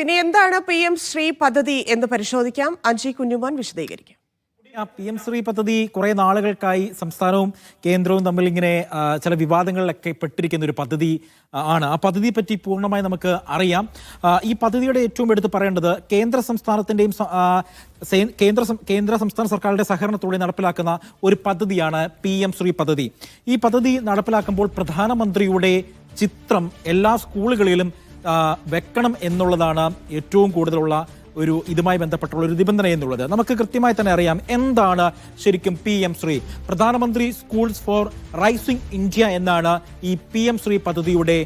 ഇനി എന്താണ് P M Shri പദ്ധതി എന്ന് പരിശോധിക്കാം. അജി കുഞ്ഞുമോൻ വിശദീകരിക്കും. പി എം ശ്രീ പദ്ധതി കുറേ നാളുകൾക്കായി സംസ്ഥാനവും കേന്ദ്രവും തമ്മിൽ ഇങ്ങനെ ചില വിവാദങ്ങളിലൊക്കെ പെട്ടിരിക്കുന്ന ഒരു പദ്ധതി ആണ്. ആ പദ്ധതിയെ പറ്റി പൂർണമായി നമുക്ക് അറിയാം. ഈ പദ്ധതിയുടെ ഏറ്റവും എടുത്ത് പറയേണ്ടത് കേന്ദ്ര സംസ്ഥാനത്തിന്റെയും സ- ആ, സേ- കേന്ദ്ര കേന്ദ്ര സംസ്ഥാന സർക്കാരുടെ സഹകരണത്തോടെ നടപ്പിലാക്കുന്ന ഒരു പദ്ധതിയാണ് പി എം ശ്രീ പദ്ധതി. ഈ പദ്ധതി നടപ്പിലാക്കുമ്പോൾ പ്രധാനമന്ത്രിയുടെ ചിത്രം എല്ലാ സ്കൂളുകളിലും വെക്കണം എന്നുള്ളതാണ് ഏറ്റവും കൂടുതലുള്ള ഒരു ഇതുമായി ബന്ധപ്പെട്ടുള്ള ഒരു നിബന്ധന എന്നുള്ളത്. നമുക്ക് കൃത്യമായി തന്നെ അറിയാം എന്താണ് ശരിക്കും പി എം ശ്രീ. പ്രധാനമന്ത്രി സ്കൂൾസ് ഫോർ റൈസിംഗ് ഇന്ത്യ എന്നാണ് ഈ പി എം ശ്രീ പദ്ധതിയുടെ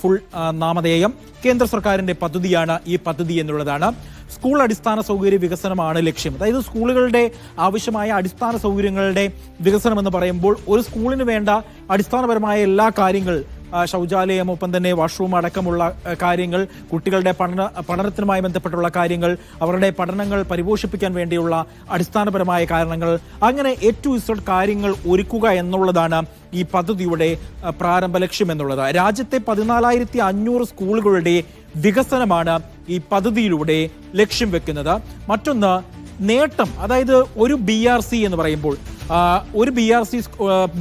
ഫുൾ നാമധേയം. കേന്ദ്ര സർക്കാരിന്റെ പദ്ധതിയാണ് ഈ പദ്ധതി എന്നുള്ളതാണ്. സ്കൂൾ അടിസ്ഥാന സൗകര്യ വികസനമാണ് ലക്ഷ്യം. അതായത് സ്കൂളുകളുടെ ആവശ്യമായ അടിസ്ഥാന സൗകര്യങ്ങളുടെ വികസനം എന്ന് പറയുമ്പോൾ ഒരു സ്കൂളിന് വേണ്ട അടിസ്ഥാനപരമായ എല്ലാ കാര്യങ്ങൾ ശൗചാലയം ഒപ്പം തന്നെ വാഷ്റൂം അടക്കമുള്ള കാര്യങ്ങൾ കുട്ടികളുടെ പഠന പഠനത്തിനുമായി ബന്ധപ്പെട്ടുള്ള കാര്യങ്ങൾ അവരുടെ പഠനങ്ങൾ പരിപോഷിപ്പിക്കാൻ വേണ്ടിയുള്ള അടിസ്ഥാനപരമായ കാരണങ്ങൾ അങ്ങനെ എ ടു ഇസഡ് കാര്യങ്ങൾ ഒരുക്കുക എന്നുള്ളതാണ് ഈ പദ്ധതിയുടെ പ്രാരംഭ ലക്ഷ്യം എന്നുള്ളത്. രാജ്യത്തെ പതിനാലായിരത്തി അഞ്ഞൂറ് സ്കൂളുകളുടെ വികസനമാണ് ഈ പദ്ധതിയിലൂടെ ലക്ഷ്യം വെക്കുന്നത്. മറ്റൊന്ന് നേട്ടം അതായത് ഒരു ബി എന്ന് പറയുമ്പോൾ ഒരു B R C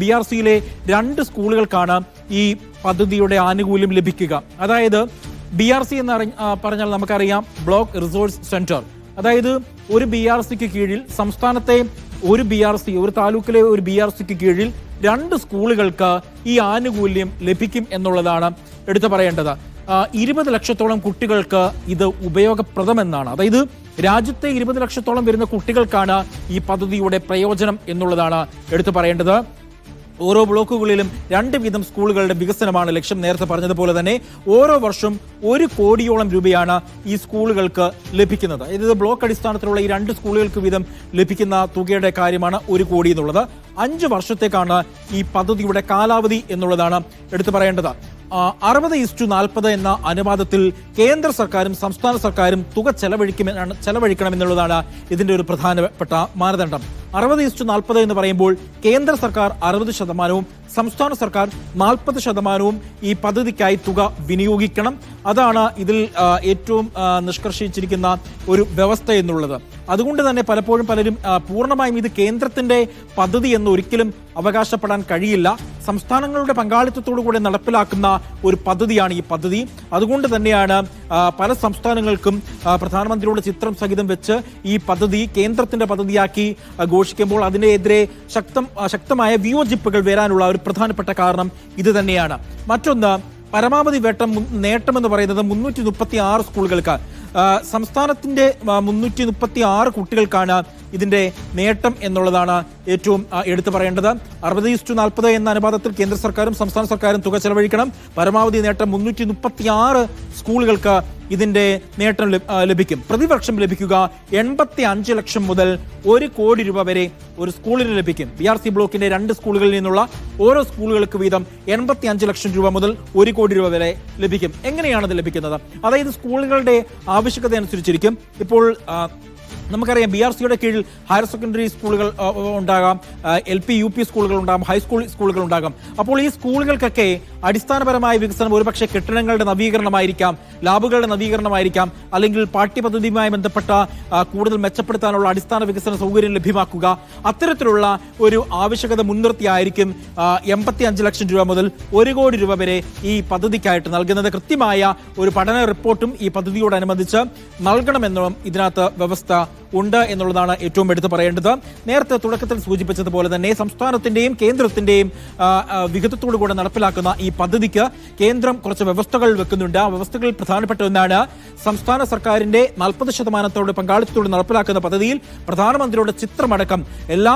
B R സിയിലെ രണ്ട് സ്കൂളുകൾക്കാണ് ഈ പദ്ധതിയുടെ ആനുകൂല്യം ലഭിക്കുക. അതായത് ബി ആർ സി എന്ന് പറഞ്ഞാൽ നമുക്കറിയാം ബ്ലോക്ക് റിസോഴ്സ് സെന്റർ. അതായത് ഒരു ബി ആർ സിക്ക് കീഴിൽ സംസ്ഥാനത്തെ ഒരു ബി ആർ സി ഒരു താലൂക്കിലെ ഒരു ബി ആർ സിക്ക് കീഴിൽ രണ്ട് സ്കൂളുകൾക്ക് ഈ ആനുകൂല്യം ലഭിക്കും എന്നുള്ളതാണ് എടുത്തു പറയേണ്ടത്. ഇരുപത് ലക്ഷത്തോളം കുട്ടികൾക്ക് ഇത് ഉപയോഗപ്രദമെന്നാണ്. അതായത് രാജ്യത്തെ ഇരുപത് ലക്ഷത്തോളം വരുന്ന കുട്ടികൾക്കാണ് ഈ പദ്ധതിയുടെ പ്രയോജനം എന്നുള്ളതാണ് എടുത്തു പറയേണ്ടത്. ഓരോ ബ്ലോക്കുകളിലും രണ്ട് വീതം സ്കൂളുകളുടെ വികസനമാണ് ലക്ഷ്യം. നേരത്തെ പറഞ്ഞതുപോലെ തന്നെ ഓരോ വർഷം ഒരു കോടിയോളം രൂപയാണ് ഈ സ്കൂളുകൾക്ക് ലഭിക്കുന്നത്. ഇത് ബ്ലോക്ക് അടിസ്ഥാനത്തിലുള്ള ഈ രണ്ട് സ്കൂളുകൾക്ക് വീതം ലഭിക്കുന്ന തുകയുടെ കാര്യമാണ് ഒരു കോടി എന്നുള്ളത്. അഞ്ച് വർഷത്തേക്കാണ് ഈ പദ്ധതിയുടെ കാലാവധി എന്നുള്ളതാണ് എടുത്തു പറയേണ്ടത്. അറുപത് ഇസ്റ്റു നാൽപ്പത് എന്ന അനുപാതത്തിൽ കേന്ദ്ര സർക്കാരും സംസ്ഥാന സർക്കാരും തുക ചെലവഴിക്കുമെന്നാണ് ചെലവഴിക്കണമെന്നുള്ളതാണ് ഇതിന്റെ ഒരു പ്രധാനപ്പെട്ട മാനദണ്ഡം. അറുപത് ഇസ്റ്റു നാൽപ്പത് എന്ന് പറയുമ്പോൾ കേന്ദ്ര സർക്കാർ അറുപത് ശതമാനവും സംസ്ഥാന സർക്കാർ നാൽപ്പത് ശതമാനവും ഈ പദ്ധതിക്കായി തുക വിനിയോഗിക്കണം. അതാണ് ഇതിൽ ഏറ്റവും നിഷ്കർഷിച്ചിരിക്കുന്ന ഒരു വ്യവസ്ഥ എന്നുള്ളത്. അതുകൊണ്ട് തന്നെ പലപ്പോഴും പലരും പൂർണമായും ഇത് കേന്ദ്രത്തിന്റെ പദ്ധതി എന്ന് ഒരിക്കലും അവകാശപ്പെടാൻ കഴിയില്ല. സംസ്ഥാനങ്ങളുടെ പങ്കാളിത്തത്തോടു കൂടി നടപ്പിലാക്കുന്ന ഒരു പദ്ധതിയാണ് ഈ പദ്ധതി. അതുകൊണ്ട് തന്നെയാണ് പല സംസ്ഥാനങ്ങൾക്കും പ്രധാനമന്ത്രിയുടെ ചിത്രം സഹിതം വെച്ച് ഈ പദ്ധതി കേന്ദ്രത്തിന്റെ പദ്ധതിയാക്കി ഘോഷിക്കുമ്പോൾ അതിനെതിരെ ശക്തം ശക്തമായ വിയോജിപ്പുകൾ വരാനുള്ള ഒരു പ്രധാനപ്പെട്ട കാരണം ഇത് തന്നെയാണ്. മറ്റൊന്ന് പരമാവധി വേട്ടം നേട്ടം എന്ന് പറയുന്നത് മുന്നൂറ്റി മുപ്പത്തി ആറ് സ്കൂളുകൾക്ക്. സംസ്ഥാനത്തിന്റെ മുന്നൂറ്റി മുപ്പത്തി ആറ് കുട്ടികൾക്കാണ് ഇതിന്റെ നേട്ടം എന്നുള്ളതാണ് ഏറ്റവും എടുത്തു പറയേണ്ടത്. അറുപത് ഇസ്റ്റു നാൽപ്പത് എന്ന അനുപാതത്തിൽ കേന്ദ്ര സർക്കാരും സംസ്ഥാന സർക്കാരും തുക ചെലവഴിക്കണം. പരമാവധി നേട്ടം മുന്നൂറ്റി മുപ്പത്തി ആറ് സ്കൂളുകൾക്ക് ഇതിന്റെ നേട്ടം ലഭിക്കും. പ്രതിവർഷം ലഭിക്കുക എൺപത്തി അഞ്ച് ലക്ഷം മുതൽ ഒരു കോടി രൂപ വരെ ഒരു സ്കൂളിന് ലഭിക്കും. ബി ആർ സി ബ്ലോക്കിന്റെ രണ്ട് സ്കൂളുകളിൽ നിന്നുള്ള ഓരോ സ്കൂളുകൾക്ക് വീതം എൺപത്തി അഞ്ച് ലക്ഷം രൂപ മുതൽ ഒരു കോടി രൂപ വരെ ലഭിക്കും. എങ്ങനെയാണ് ഇത് ലഭിക്കുന്നത്? അതായത് സ്കൂളുകളുടെ ആവശ്യകത അനുസരിച്ചിരിക്കും ഇപ്പോൾ നമുക്കറിയാം ബി ആർ സിയുടെ കീഴിൽ ഹയർ സെക്കൻഡറി സ്കൂളുകൾ ഉണ്ടാകാം. എൽ പി യു പി സ്കൂളുകൾ ഉണ്ടാകാം. ഹൈസ്കൂൾ സ്കൂളുകൾ ഉണ്ടാകാം. അപ്പോൾ ഈ സ്കൂളുകൾക്കൊക്കെ അടിസ്ഥാനപരമായ വികസനം ഒരുപക്ഷെ കെട്ടിടങ്ങളുടെ നവീകരണമായിരിക്കാം ലാബുകളുടെ നവീകരണമായിരിക്കാം അല്ലെങ്കിൽ പാഠ്യപദ്ധതിയുമായി ബന്ധപ്പെട്ട കൂടുതൽ മെച്ചപ്പെടുത്താനുള്ള അടിസ്ഥാന വികസന സൗകര്യം ലഭ്യമാക്കുക. അത്തരത്തിലുള്ള ഒരു ആവശ്യകത മുൻനിർത്തിയായിരിക്കും എൺപത്തി അഞ്ച് ലക്ഷം രൂപ മുതൽ ഒരു കോടി രൂപ വരെ ഈ പദ്ധതിക്കായിട്ട് നൽകുന്നത്. കൃത്യമായ ഒരു പഠന റിപ്പോർട്ടും ഈ പദ്ധതിയോടനുബന്ധിച്ച് നൽകണമെന്നും ഇതിനകത്ത് വ്യവസ്ഥ ഉണ്ട് എന്നുള്ളതാണ് ഏറ്റവും എടുത്തു പറയേണ്ടത്. നേരത്തെ തുടക്കത്തിൽ സൂചിപ്പിച്ചതുപോലെ തന്നെ സംസ്ഥാനത്തിന്റെയും കേന്ദ്രത്തിന്റെയും വിഹിതത്തോടു കൂടെ നടപ്പിലാക്കുന്ന ഈ പദ്ധതിക്ക് കേന്ദ്രം കുറച്ച് വ്യവസ്ഥകൾ വെക്കുന്നുണ്ട്. ആ വ്യവസ്ഥകളിൽ പ്രധാനപ്പെട്ട ഒന്നാണ് സംസ്ഥാന സർക്കാരിന്റെ നാൽപ്പത് ശതമാനത്തോട് പങ്കാളിത്തത്തോടെ നടപ്പിലാക്കുന്ന പദ്ധതിയിൽ പ്രധാനമന്ത്രിയുടെ ചിത്രമടക്കം എല്ലാ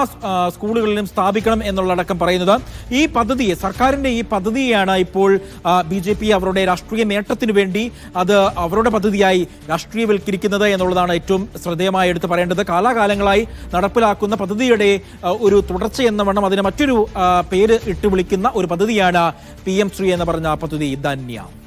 സ്കൂളുകളിലും സ്ഥാപിക്കണം എന്നുള്ളടക്കം പറയുന്നത്. ഈ പദ്ധതിയെ സർക്കാരിന്റെ ഈ പദ്ധതിയാണ് ഇപ്പോൾ ബി ജെ പി അവരുടെ രാഷ്ട്രീയ നേട്ടത്തിന് വേണ്ടി അത് അവരുടെ പദ്ധതിയായി രാഷ്ട്രീയവൽക്കരിക്കുന്നത് എന്നുള്ളതാണ് ഏറ്റവും ശ്രദ്ധേയമായി എടുത്തു പറയേണ്ടത് കാലാകാലങ്ങളായി നടപ്പിലാക്കുന്ന പദ്ധതിയുടെ ഒരു തുടർച്ച എന്ന വണ്ണം അതിന് മറ്റൊരു പേര് ഇട്ട് വിളിക്കുന്ന ഒരു പദ്ധതിയാണ് പി എം ശ്രീ എന്ന് പറഞ്ഞ പദ്ധതി ധന്യ.